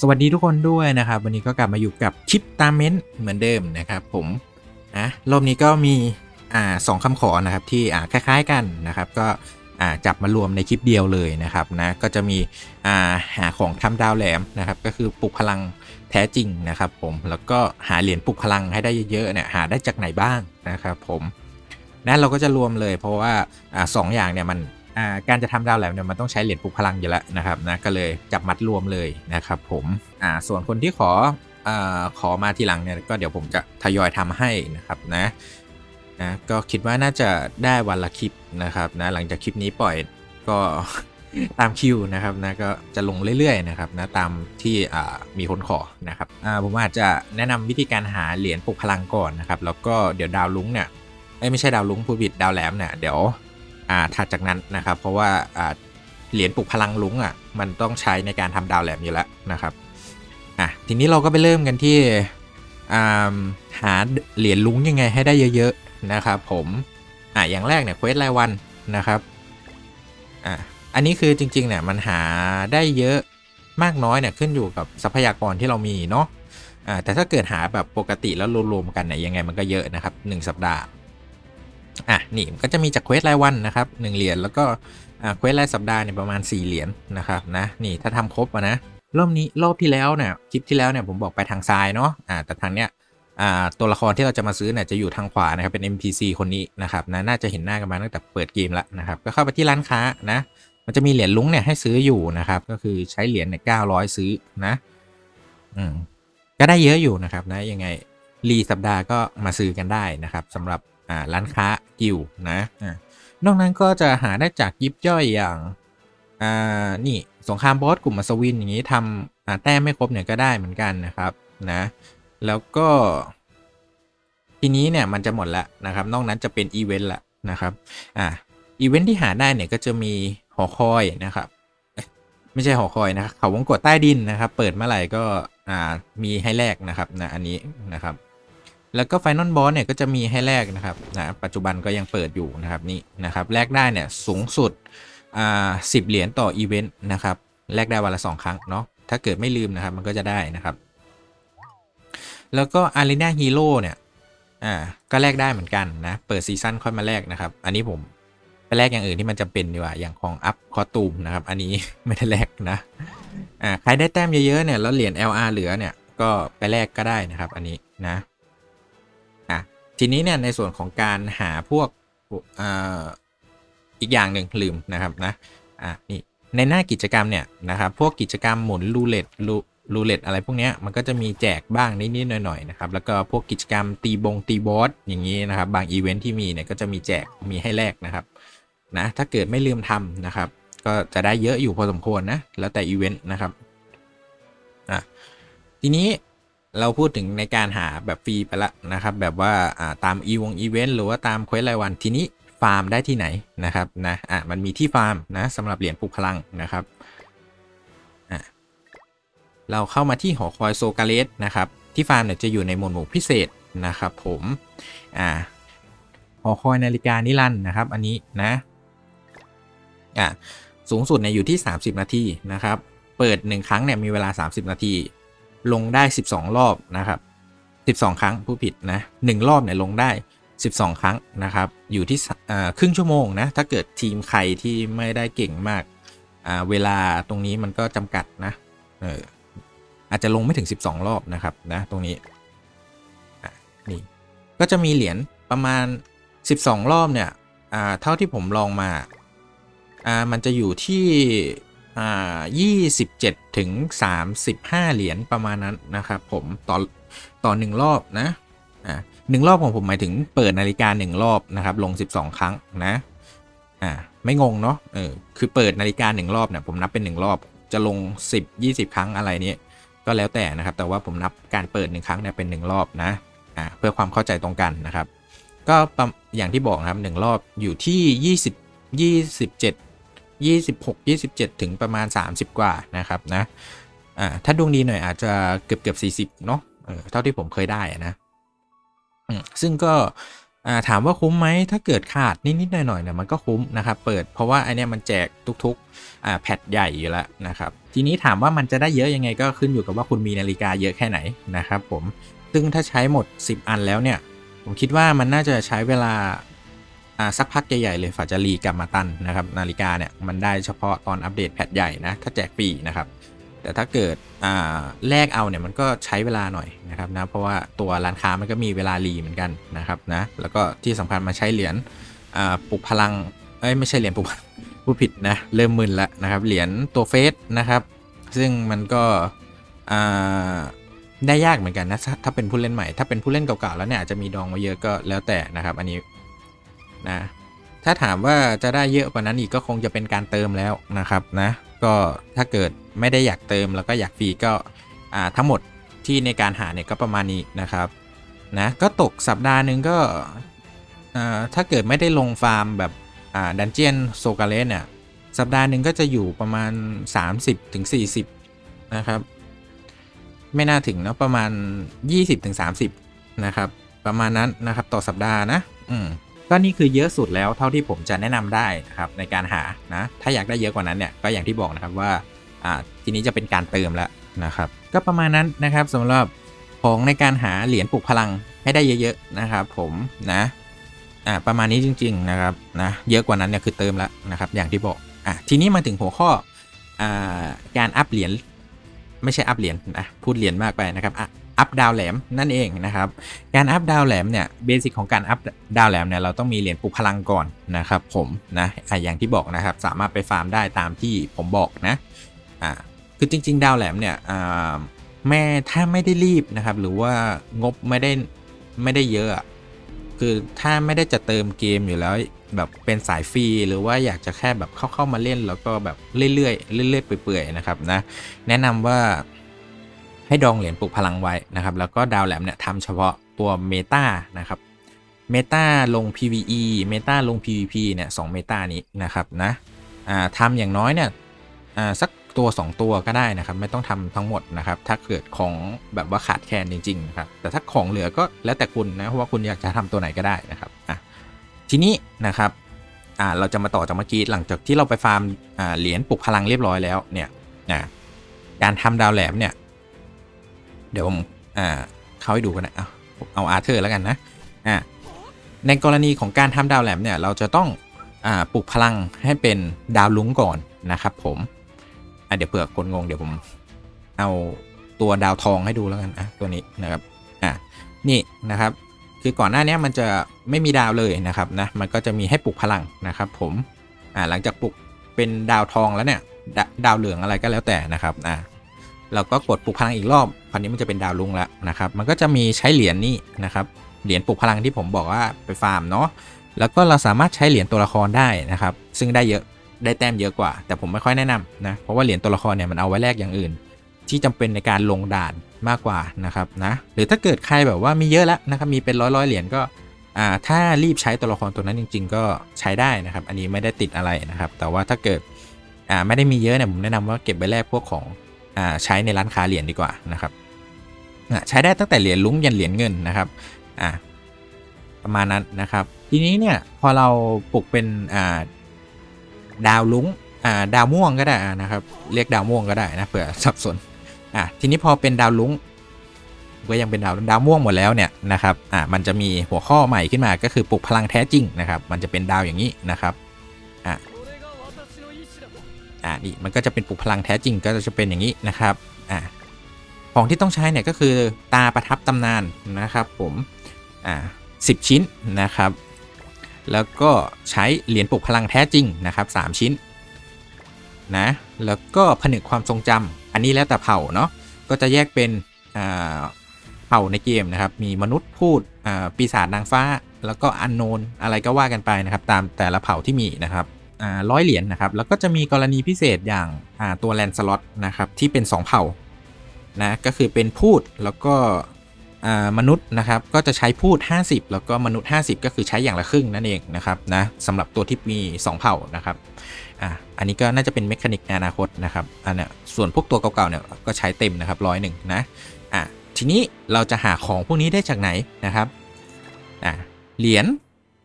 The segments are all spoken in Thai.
สวัสดีทุกคนด้วยนะครับ วันนี้ก็กลับมาอยู่กับคลิปตามเม้นเหมือนเดิมนะครับผมนะรอบนี้ก็มีอ่าสองคำขอนะครับที่อ่าคล้าย ๆกันนะครับ ก็อ่าจับมารวมในคลิปเดียวเลยนะครับนะก็จะมีอ่าหาของทำดาวแหลมนะครับ ก็คือปลุกพลังแท้จริงนะครับ ผมแล้วก็หาเหรียญปลุกพลังให้ได้เยอะๆเนี่ยหาได้จากไหนบ้างนะครับ ผมนั้นเราก็จะรวมเลยเพราะว่าอ่าสองอย่างเนี่ยมัน การจะทำดาวแหลมเนี่ยมันต้องใช้เหรียญปลุกพลังอยู่แล้วนะครับนะก็เลยจับมัดรวมเลยนะครับผมอ่าส่วนคนที่ขออ่าขอมาทีหลังเนี่ยก็เดี๋ยวผมจะทยอยทำให้นะครับนะนะก็คิดว่าน่าจะได้วันละคลิปนะครับนะหลังจากคลิปนี้ปล่อยก็ตามคิวนะครับนะก็จะลงเรื่อยๆนะครับนะตามที่อ่ามีคนขอนะครับอ่าผมอาจจะแนะนำวิธีการหาเหรียญปลุกพลังก่อนนะครับแล้วก็เดี๋ยวดาวลุ้งเนี่ยไม่ใช่ดาวลุ้งผู้ผิดดาวแหลมเนี่ยเดี๋ยว อ่าถัดจากนั้นนะครับ เพราะว่าอ่าเหรียญปลุกพลังลุงอะมันต้องใช้ในการทำดาวแหลมอยู่แล้วนะครับอะทีนี้เราก็ไปเริ่มกันที่อ่าหาเหรียญลุงยังไงให้ได้เยอะๆนะครับผมอะอย่างแรกเนี่ยเควสรายวันนะครับอะอันนี้คือจริงๆเนี่ยมันหาได้เยอะมากน้อยเนี่ยขึ้นอยู่กับทรัพยากรที่เรามีเนาะอ่าแต่ถ้าเกิดหาแบบปกติแล้วรวมๆกันเนี่ยยังไงมันก็เยอะนะครับหนึ่งสัปดาห์ อะนี่ก็จะมีจากเควสรายวันนะครับหนึ่งเหรียญแล้วก็เควสรายสัปดาห์เนี่ยประมาณ 4 เหรียญนะครับนะนี่ถ้าทำครบอะนะรอบนี้รอบที่แล้วเนี่ยคลิปที่แล้วเนี่ยผมบอกไปทางซ้ายเนาะอ่าแต่ทางเนี้ยอ่าตัวละครที่เราจะมาซื้อเนี่ยจะอยู่ทางขวานะครับเป็น NPC คนนี้นะครับนะน่าจะเห็นหน้ากันมาตั้งแต่เปิดเกมแล้วนะครับก็เข้าไปที่ร้านค้านะมันจะมีเหรียญลุงเนี่ยให้ซื้ออยู่นะครับก็คือใช้เหรียญเนี่ยเก้าร้อยซื้อนะอืมก็ได้เยอะอยู่นะครับนะยังไงรีสัปดาห์ก็มาซื้อกันได้นะครับสำหรับ ร้านค้ากิวนะอ่านอกนั้นก็จะหาได้จากยิบย่อยอย่างอ่านี่สงครามบอสกลุ่มมัสวินอย่างนี้ทำแต้มไม่ครบเนี่ยก็ได้เหมือนกันนะครับนะแล้วก็ ทีนี้เนี่ยมันจะหมดแล้วนะครับ นอกนั้นจะเป็นอีเวนต์ละนะครับอ่าอีเวนต์ที่หาได้เนี่ยก็จะมีหอคอยนะครับไม่ใช่หอคอยนะครับเขาวงกตใต้ดินนะครับ เปิดเมื่อไหร่ก็อ่ามีให้แลกนะครับนะอันนี้นะครับ แล้วก็ Final Boss เนี่ยก็จะมีให้แลกนะครับนะปัจจุบันก็ยังเปิดอยู่นะครับนี่นะครับแลกได้เนี่ยสูงสุดอ่าสิเหรียญต่ออีเวนต์นะครับแลกได้วันละ 2 ครั้งเนาะถ้าเกิดไม่ลืมนะครับมันก็จะได้นะครับ แล้วก็ Arena Hero เนี่ยอ่าก็แลกได้เหมือนกันนะเปิดซีซั่นค่อยมาแลกนะครับ อันนี้ผมไปแลกอย่างอื่นที่มันจำเป็นดีกว่า อย่างของอัพคอตูมนะครับ อันนี้ไม่ได้แลกนะ อ่า ใครได้แต้มเยอะๆเนี่ย แล้วเหรียญ LR เหลือเนี่ย ก็ไปแลกก็ได้นะครับ อันนี้นะ ทีนี้เนี่ยในส่วนของการหาพวกออีกอย่างหนึ่งลืมนะครับนะอะนี่ในหน้ากิจกรรมเนี่ยนะครับพวกกิจกรรมหมุนรูเล็ตรูรูเล็ตอะไรพวกเนี้ยมันก็จะมีแจกบ้างนิดๆหน่อยๆนะครับแล้วก็พวกกิจกรรมตีบงตีบอสอย่างนี้นะครับบางอีเวนท์ที่มีเนี่ยก็จะมีแจกมีให้แลกนะครับนะถ้าเกิดไม่ลืมทำนะครับ ก็จะได้เยอะอยู่พอสมควรนะแล้วแต่อีเวนต์นะครับอะทีนี้ เราพูดถึงในการหาแบบฟรีไปละนะครับ แบบว่าตามอีวงอีเวนต์หรือว่าตามเควสรายวันทีนี้ฟาร์มได้ที่ไหนนะครับนะอะมันมีที่ฟาร์มนะสำหรับเหรียญปลุกพลังนะครับอะเราเข้ามาที่หอคอยโซกาเลสนะครับ ที่ฟาร์มเนี่ยจะอยู่ในหมวดหมู่พิเศษนะครับผมอ่าหอคอยนาฬิกานิรันด์นะครับ อันนี้นะอะสูงสุดเนี่ยอยู่ที่ 30 นาทีนะครับ เปิด 1 ครั้งเนี่ยมีเวลา 30 นาที ลงได้ 12 รอบนะครับ 12 ครั้งผู้ผิดนะ1รอบเนี่ยลงได้ 12 ครั้งนะครับ อยู่ที่ครึ่งชั่วโมงนะถ้าเกิดทีมใครที่ไม่ได้เก่งมากเวลาตรงนี้มันก็จำกัดนะเอออาจจะลงไม่ถึง 12 รอบนะครับนะตรงนี้อะนี่ก็จะมีเหรียญประมาณ 12 รอบเนี่ยอ่าเท่าที่ผมลองมาอ่ามันจะอยู่ที่ อ่า27 ถึง 35 เหรียญประมาณนั้นนะครับผมต่อต่อ 1 รอบนะอ่าหนึ่งรอบของผมหมายถึงเปิดนาฬิกา 1 รอบนะครับลง 12 ครั้งนะอ่าไม่งงเนาะเออคือเปิดนาฬิกา 1 รอบเนี่ยผมนับเป็น 1 รอบจะลง 10 20 ครั้งอะไรนี้ก็แล้วแต่นะครับ แต่ว่าผมนับการเปิด 1 ครั้งเนี่ยเป็น 1 รอบนะอ่าเพื่อความเข้าใจตรงกันนะครับ ก็อย่างที่บอกนะครับ 1 รอบอยู่ที่ 20 27 26 27 ถึงประมาณ 30 กว่านะครับนะอ่าถ้าดวงดีหน่อยอาจจะเกือบเกือบ40 เนาะเออเท่าที่ผมเคยได้นะซึ่งก็ถามว่าคุ้มไหมถ้าเกิดขาดนิดๆหน่อยๆเนี่ยมันก็คุ้มนะครับเปิดเพราะว่าไอเนี้ยมันแจกทุกๆแพทใหญ่อยู่แล้วนะครับทีนี้ถามว่ามันจะได้เยอะยังไงก็ขึ้นอยู่กับว่าคุณมีนาฬิกาเยอะแค่ไหนนะครับผมซึ่งถ้าใช้หมด 10 อันแล้วเนี่ยผมคิดว่ามันน่าจะใช้เวลา สักพักใหญ่ๆเลยฝ่าจะรีกับมาตันนะครับนาฬิกาเนี่ยมันได้เฉพาะตอนอัปเดตแพทใหญ่นะถ้าแจกฟรีนะครับแต่ถ้าเกิดแลกเอาเนี่ยมันก็ใช้เวลาหน่อยนะครับนะเพราะว่าตัวร้านค้ามันก็มีเวลารีเหมือนกันนะครับนะแล้วก็ที่สำคัญมาใช้เหรียญปลุกพลังเอ้ยไม่ใช่เหรียญปลุกผู้ผิดนะเริ่มมึนละนะครับเหรียญตัวเฟสนะครับซึ่งมันก็ได้ยากเหมือนกันนะถ้าเป็นผู้เล่นใหม่ถ้าเป็นผู้เล่นเก่าๆแล้วเนี่ยอาจจะมีดองมาเยอะก็แล้วแต่นะครับ อันนี้ นะถ้าถามว่าจะได้เยอะกว่านั้นอีกก็คงจะเป็นการเติมแล้วนะครับนะก็ถ้าเกิดไม่ได้อยากเติมแล้วก็อยากฟรีก็ทั้งหมดที่ในการหาเนี่ยก็ประมาณนี้นะครับนะก็ตกสัปดาห์หนึ่งก็ถ้าเกิดไม่ได้ลงฟาร์มแบบดันเจียนโซกาเลสเนี่ยสัปดาห์หนึ่งก็จะอยู่ประมาณ 30-40ถึงนะครับ ไม่น่าถึงนะประมาณ 20-30ถึง30นะครับ ประมาณนั้นนะครับต่อสัปดาห์นะ อืม ก็นี่คือเยอะสุดแล้วเท่าที่ผมจะแนะนำได้นะครับในการหานะถ้าอยากได้เยอะกว่านั้นเนี่ยก็อย่างที่บอกนะครับว่าอ่าทีนี้จะเป็นการเติมแล้วนะครับ ก็ประมาณนั้นนะครับสำหรับของในการหาเหรียญปลุกพลังให้ได้เยอะๆนะครับ ผมนะอ่าประมาณนี้จริง ๆนะครับนะเยอะกว่านั้นเนี่ยคือเติมแล้วนะครับ อย่างที่บอกอะทีนี้มาถึงหัวข้ออ่าการอัพเหรียญไม่ใช่อัพเหรียญนะพูดเหรียญมากไปนะครับ อัพดาวแหลมนั่นเองนะครับ การอัพดาวแหลมเนี่ยเบสิกของการอัพดาวแหลมเนี่ยเราต้องมีเหรียญปลุกพลังก่อนนะครับผมนะอะอย่างที่บอกนะครับสามารถไปฟาร์มได้ตามที่ผมบอกนะอ่าคือจริง ๆ ดาวแหลมเนี่ยอ่าแม่ถ้าไม่ได้รีบนะครับ หรือว่างบไม่ได้ไม่ได้เยอะ คือถ้าไม่ได้จะเติมเกมอยู่แล้วแบบเป็นสายฟรีหรือว่าอยากจะแค่แบบเข้าเข้ามาเล่นแล้วก็แบบเรื่อยๆเรื่อยๆเปื่อยๆนะครับนะแนะนำว่า ให้ดองเหรียญปลุกพลังไว้นะครับ แล้วก็ดาวแหลมเนี่ยทำเฉพาะตัวเมตานะครับเมตาลง PVE เมตาลง PVP เนี่ยสองเมตานี้นะครับนะทำอย่างน้อยเนี่ยสักตัว 2 ตัวก็ได้นะครับ ไม่ต้องทำทั้งหมดนะครับ ถ้าเกิดของแบบว่าขาดแคลนจริงๆนะครับแต่ถ้าของเหลือก็แล้วแต่คุณนะเพราะว่าคุณอยากจะทำตัวไหนก็ได้นะครับอะทีนี้นะครับอ่าเราจะมาต่อจากเมื่อกี้หลังจากที่เราไปฟาร์มอ่าเหรียญปลุกพลังเรียบร้อยแล้วเนี่ยการทำดาวแหลมเนี่ย เดี๋ยวผมอ่าเข้าให้ดูกันนะเอาเอาอาร์เธอร์แล้วกันนะอ่าในกรณีของการทำดาวแหลมเนี่ยเราจะต้องอ่าปลุกพลังให้เป็นดาวลุ้งก่อนนะครับผมอ่าเดี๋ยวเผื่อคนงงเดี๋ยวผมเอาตัวดาวทองให้ดูแล้วกันอะตัวนี้นะครับอ่านี่นะครับคือก่อนหน้านี้มันจะไม่มีดาวเลยนะครับนะมันก็จะมีให้ปลุกพลังนะครับผมอ่าหลังจากปลุกเป็นดาวทองแล้วเนี่ยดาดาวเหลืองอะไรก็แล้วแต่นะครับอ่า ก็กดปลุกพลังอีกรอบคราวนี้มันจะเป็นดาวลุงแล้วนะครับ มันก็จะมีใช้เหรียญนี่นะครับ เหรียญปลุกพลังที่ผมบอกว่าไปฟาร์มเนาะ แล้วก็เราสามารถใช้เหรียญตัวละครได้นะครับ ซึ่งได้เยอะ ได้แต้มเยอะกว่า แต่ผมไม่ค่อยแนะนำนะ เพราะว่าเหรียญตัวละครเนี่ยมันเอาไว้แลกอย่างอื่น ที่จำเป็นในการลงด่านมากกว่านะครับนะ หรือถ้าเกิดใครแบบว่ามีเยอะแล้วนะครับ มีเป็นร้อยร้อยเหรียญก็อ่าถ้ารีบใช้ตัวละครตัวนั้นจริง ๆ ก็ใช้ได้นะครับ อันนี้ไม่ได้ติดอะไรนะครับ แต่ว่าถ้าเกิดอ่าไม่ได้มีเยอะเนี่ยผมแนะนำว่าเก็บไว้แลกพวกของ ใช้ในร้านค้าเหรียญดีกว่านะครับอะใช้ได้ตั้งแต่เหรียญลุ้งยันเหรียญเงินนะครับอ่าประมาณนั้นนะครับ ทีนี้เนี่ยพอเราปลุกเป็นอ่าดาวลุ้งอ่าดาวม่วงก็ได้นะครับเรียกดาวม่วงก็ได้นะเผื่อสับสนอะทีนี้พอเป็นดาวลุ้งก็ยังเป็นดาวดาวม่วงหมดแล้วเนี่ยนะครับอ่ามันจะมีหัวข้อใหม่ขึ้นมาก็คือปลุกพลังแท้จริงนะครับ มันจะเป็นดาวอย่างนี้นะครับ อ่านี่มันก็จะเป็นปลุกพลังแท้จริงก็จะเป็นอย่างนี้นะครับอ่าของที่ต้องใช้เนี่ยก็คือตาประทับตำนานนะครับผมอ่าสิชิ้นนะครับ แล้วก็ใช้เหรียญปลุกพลังแท้จริงนะครับ 3 ชิ้นนะแล้วก็ผนึกความทรงจำอันนี้แล้วแต่เผ่าเนาะก็จะแยกเป็นอ่าเผ่าในเกมนะครับ มีมนุษย์พูดอ่าปีศาจนางฟ้า แล้วก็อันโนนอะไรก็ว่ากันไปนะครับ ตามแต่ละเผ่าที่มีนะครับ ร้อยเหรียญนนะครับ แล้วก็จะมีกรณีพิเศษอย่างตัวแลนสล็อตนะครับที่เป็น 2 เผ่านะก็คือเป็นพูดแล้วก็มนุษย์นะครับก็จะใช้พูด 50 แล้วก็มนุษย์ 50 ก็คือใช้อย่างละครึ่งนั่นเองนะครับนะสำหรับตัวที่มี 2 เผ่านะครับอ่าอันนี้ก็น่าจะเป็นเมคานิกในอนาคตนะครับอันนี้ส่วนพวกตัวเก่าๆเนี่ยก็ใช้เต็มนะครับร้อยหนึ่งนะอะทีนี้เราจะหาของพวกนี้ได้จากไหนนะครับอะเหรียญ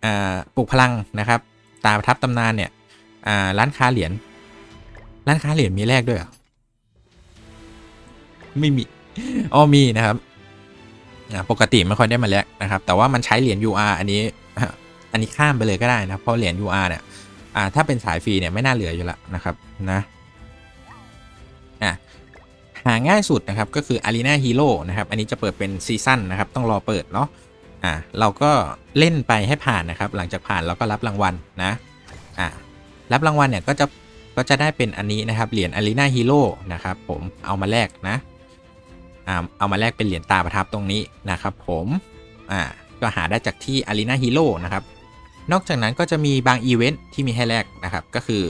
อ่าปลุกพลังนะครับ ตาประทับตำนานเนี่ย อ่าร้านค้าเหรียญร้านค้าเหรียญมีแลกด้วยเหรอไม่มีอ๋อมีนะครับปกติไม่ค่อยได้มาแลกนะครับ แต่ว่ามันใช้เหรียญ UR อันนี้ อันนี้ข้ามไปเลยก็ได้นะเพราะเหรียญ UR เนี่ยอ่าถ้าเป็นสายฟรีเนี่ยไม่น่าเหลืออยู่แล้วนะครับนะอะหาง่ายสุดนะครับก็คือ Arena Hero นะครับอันนี้จะเปิดเป็นซีซั่นนะครับต้องรอเปิดเนาะอะเราก็เล่นไปให้ผ่านนะครับ หลังจากผ่านเราก็รับรางวัลนะอะ รับรางวัลเนี่ยก็จะก็จะได้เป็นอันนี้นะครับเหรียญ Arena Hero นะครับผมเอามาแลกนะเอามาแลกเป็นเหรียญตาประทับตรงนี้นะครับผมอ่าก็หาได้จากที่ Arena Hero นะครับนอกจากนั้นก็จะมีบางอีเวนท์ที่มีให้แลกนะครับก็คือ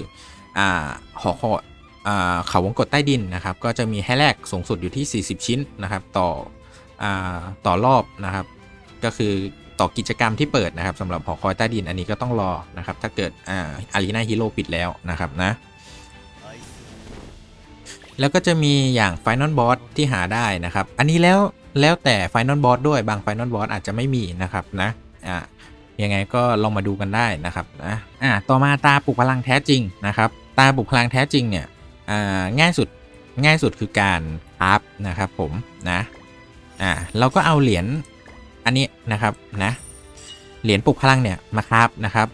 อ่าหอคอยอ่าเขาวงกตใต้ดินนะครับ ก็จะมีให้แลกสูงสุดอยู่ที่ 40 ชิ้นนะครับ ต่ออต่อรอบนะครับ ก็คือ ต่อกิจกรรมที่เปิดนะครับสำหรับหอคอยใต้ดินอันนี้ก็ต้องรอนะครับ ถ้าเกิดอ่าอารีนาฮีโร่ปิดแล้วนะครับนะ แล้วก็จะมีอย่าง Final Boss ที่หาได้นะครับ อันนี้แล้วแล้วแต่ Final Boss ด้วยบาง Final Boss อาจจะไม่มีนะครับนะอ่ายังไงก็ลองมาดูกันได้นะครับนะอ่าต่อมาตาปลุกพลังแท้จริงนะครับ ตาปลุกพลังแท้จริงเนี่ยอ่าง่ายสุดง่ายสุดคือการอัพนะครับผมนะอ่าเราก็เอาเหรียญ อันนี้นะครับนะเหรียญปลุกพลังเนี่ยมาครับนะครับ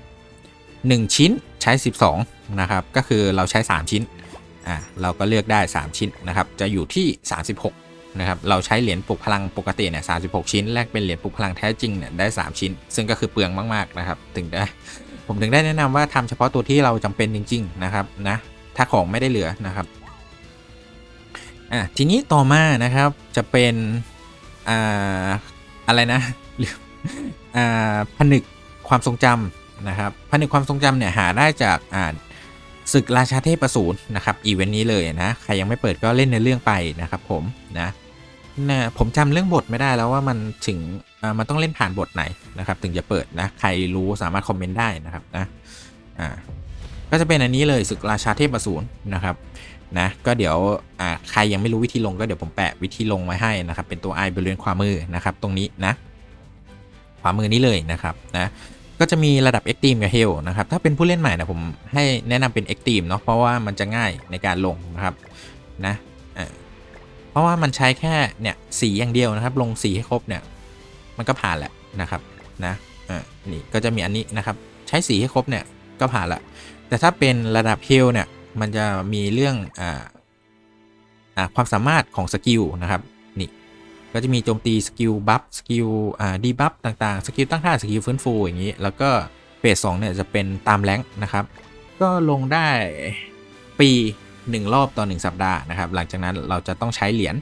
1ชิ้นใช้ 12นะครับก็คือเราใช้ 3 ชิ้นอ่าเราก็เลือกได้ 3 ชิ้นนะครับจะอยู่ที่ 36นะครับเราใช้เหรียญปลุกพลังปกติเนี่ย36ชิ้นแลกเป็นเหรียญปลุกพลังแท้จริงเนี่ยได้ 3 ชิ้น ซึ่งก็คือเปลืองมากๆนะครับถึงได้ผมถึงได้แนะนำว่าทำเฉพาะตัวที่เราจำเป็นจริง ๆนะครับนะถ้าของไม่ได้เหลือนะครับอะทีนี้ต่อมานะครับจะเป็นอ่า อะไรนะอ่าผนึกความทรงจำนะครับผนึกความทรงจำเนี่ยหาได้จากอ่าศึกราชาเทพประสูรนะครับอีเวนต์นี้เลยนะใครยังไม่เปิดก็เล่นในเรื่องไปนะครับผมนะนะผมจำเรื่องบทไม่ได้แล้วว่ามันถึงมันต้องเล่นผ่านบทไหนนะครับ ถึงจะเปิดนะใครรู้สามารถคอมเมนต์ได้นะครับนะอ่าก็จะเป็นอันนี้เลยศึกราชาเทพประสูรนะครับ นะก็เดี๋ยวอ่าใครยังไม่รู้วิธีลงก็เดี๋ยวผมแปะวิธีลงไว้ให้นะครับ เป็นตัวไอบริเวณขวามือนะครับตรงนี้นะขวามือนี้เลยนะครับนะก็จะมีระดับ Extreme กับ Hell นะครับ ถ้าเป็นผู้เล่นใหม่นะผมให้แนะนำเป็น Extreme เนาะเพราะว่ามันจะง่ายในการลงนะครับนะเพราะว่ามันใช้แค่เนี่ยสีอย่างเดียวนะครับ ลงสีให้ครบเนี่ยมันก็ผ่านแหละนะครับนะอ่อนี่ก็จะมีอันนี้นะครับ ใช้สีให้ครบเนี่ยก็ผ่านละแต่ถ้าเป็นระดับ Hell เนี่ย มันจะมีเรื่องอ่าอ่าความสามารถของสกิลนะครับนี่ก็จะมีโจมตีสกิลบัฟสกิลอ่าดีบัฟต่างๆ สกิลตั้งท่าสกิลฟื้นฟูอย่างนี้ แล้วก็เฟสสองเนี่ยจะเป็นตามแรงนะครับ ก็ลงได้ปี 1 รอบต่อ 1 สัปดาห์นะครับ หลังจากนั้นเราจะต้องใช้เหรียญ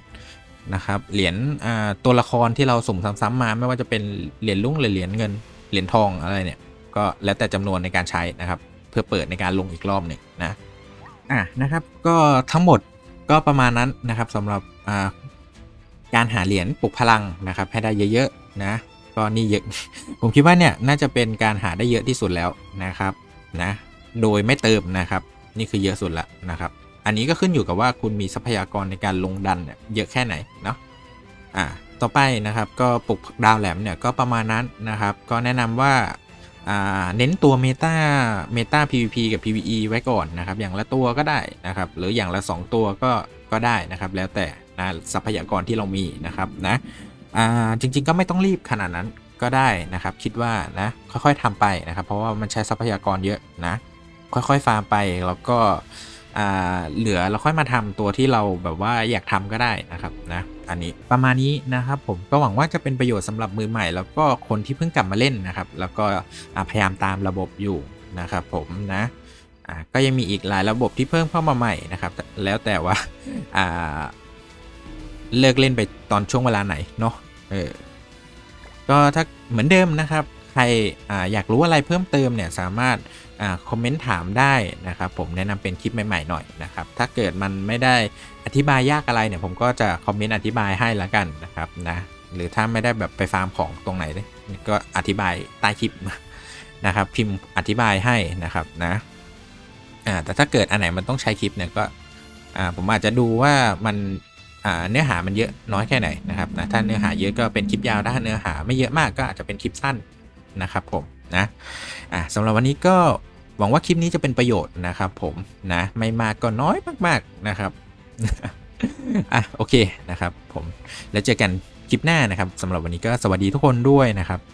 นะครับ เหรียญตัวละครที่เราสุ่มซ้ำๆมา ไม่ว่าจะเป็นเหรียญลุ่งหรือเหรียญเงิน เหรียญทองอะไรเนี่ย ก็แล้วแต่จำนวนในการใช้นะครับ เพื่อเปิดในการลงอีกรอบหนึ่งนะ อะนะครับก็ทั้งหมดก็ประมาณนั้นนะครับสำหรับการหาเหรียญปลุกพลังนะครับให้ได้เยอะๆนะก็นี่เยอะ ผมคิดว่าเนี่ยน่าจะเป็นการหาได้เยอะที่สุดแล้วนะครับนะโดยไม่เติมนะครับนี่คือเยอะสุดละนะครับอันนี้ก็ขึ้นอยู่กับว่าคุณมีทรัพยากรในการลงดันเนี่ยเยอะแค่ไหนเนาะอ่าต่อไปนะครับก็ปลุกดาวแหลมเนี่ยก็ประมาณนั้นนะครับ ก็แนะนำว่าอ่า เน้นตัวเมตาเมตา PVP กับ PVE ไว้ก่อนนะครับ อย่างละตัวก็ได้นะครับ หรืออย่างละ 2 ตัวก็ก็ได้นะครับ แล้วแต่นะทรัพยากรที่เรามีนะครับนะจริง ๆ ก็ไม่ต้องรีบขนาดนั้นก็ได้นะครับ คิดว่านะค่อยๆทำไปนะครับ เพราะว่ามันใช้ทรัพยากรเยอะนะ ค่อยๆฟาร์มไปแล้วก็เหลือเราค่อยมาทำตัวที่เราแบบว่าอยากทำก็ได้นะครับนะ อันนี้ประมาณนี้นะครับผมก็หวังว่าจะเป็นประโยชน์สำหรับมือใหม่ แล้วก็คนที่เพิ่งกลับมาเล่นนะครับ แล้วก็พยายามตามระบบอยู่นะครับผมนะก็ยังมีอีกหลายระบบที่เพิ่มเข้ามาใหม่นะครับ แล้วแต่ว่าอ่าเลิกเล่นไปตอนช่วงเวลาไหนเนาะเออก็ถ้าเหมือนเดิมนะครับ ใครออยากรู้อะไรเพิ่มเติมเนี่ยสามารถอคอมเมนต์ถามได้นะครับผมแนะนำเป็นคลิปใหม่ๆหน่อยนะครับถ้าเกิดมันไม่ได้อธิบายยากอะไรเนี่ยผมก็จะคอมเมนต์อธิบายให้ละกันนะครับนะหรือถ้าไม่ได้แบบไปฟาร์มของตรงไหนเนี่ยก็อธิบายใต้คลิปนะครับพิมพ์อธิบายให้นะครับนะแต่ถ้าเกิดอันไหนมันต้องใช้คลิปเนี่ยก็ผมอาจจะดูว่ามันเนื้อหามันเยอะน้อยแค่ไหนนะครับนะถ้าเนื้อหาเยอะก็เป็นคลิปยาวถ้าเนื้อหาไม่เยอะมากก็อาจจะเป็นคลิปสั้น นะครับผมนะอะสำหรับวันนี้ก็หวังว่าคลิปนี้จะเป็นประโยชน์นะครับผมนะไม่มากก็น้อยมากๆนะครับอะโอเคนะครับผมแล้วเจอกันคลิปหน้านะครับสำหรับวันนี้ก็สวัสดีทุกคนด้วยนะครับ